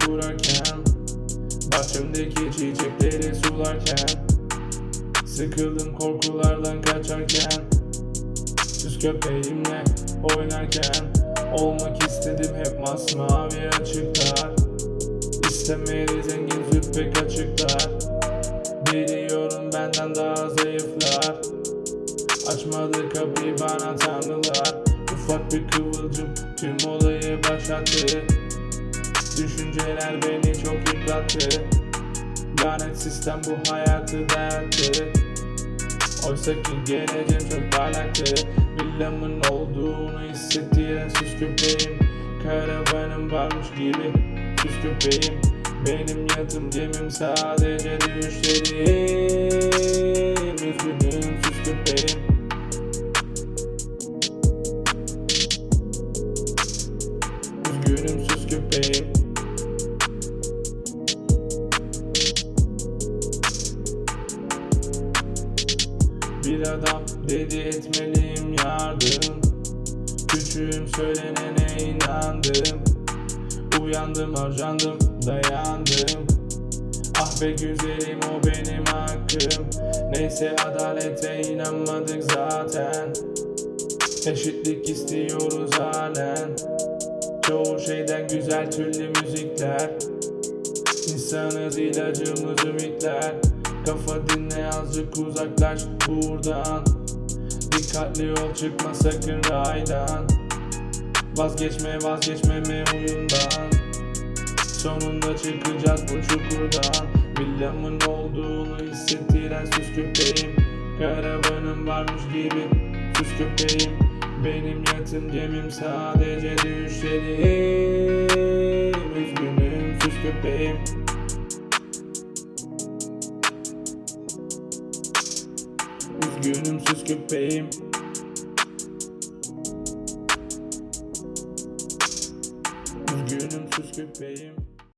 kurarken Bahçemdeki çiçekleri sularken Sıkıldım korkulardan kaçarken Süs köpeğimle oynarken Olmak istedim hep masmavi açıklar. İstemeli zengin züppek açıklar. Biliyorum benden daha zayıflar. Açmadı kapıyı bana tanrılar. Ufak bir kıvılcım tüm olayı başlattı Düşünceler beni çok yıprattı. Lanet sistem bu hayatı dayattı Oysa ki geleceğim çok parlaktı. Villamın olduğunu hissettiren süs köpeğim. Karavanım varmış gibi süs köpeğim. Benim yatım gemim sadece düşlerim Üzgünüm süs köpeğim Bir adam dedi etmeliyim yardım. Küçüğüm söylenene inandım. Uyandım harcandım dayandım. Ah be güzelim o benim hakkım. Neyse adalete inanmadık zaten. Eşitlik istiyoruz halen Çoğu şeyden güzel türlü müzikler. İnsanız ilacımız ümitler. Kafa dinle azıcık uzaklaş buradan Dikkatli ol çıkma sakın raydan. Vazgeçme vazgeçmeme oyundan Sonunda çıkacağız bu çukurdan. Villamın olduğunu hissettiren süs köpeğim. Karavanım varmış gibi süs köpeğim Benim yatım gemim sadece düşlerim. Üzgünüm süs köpeğim. Üzgünüm süs köpeğim. Üzgünüm süs köpeğim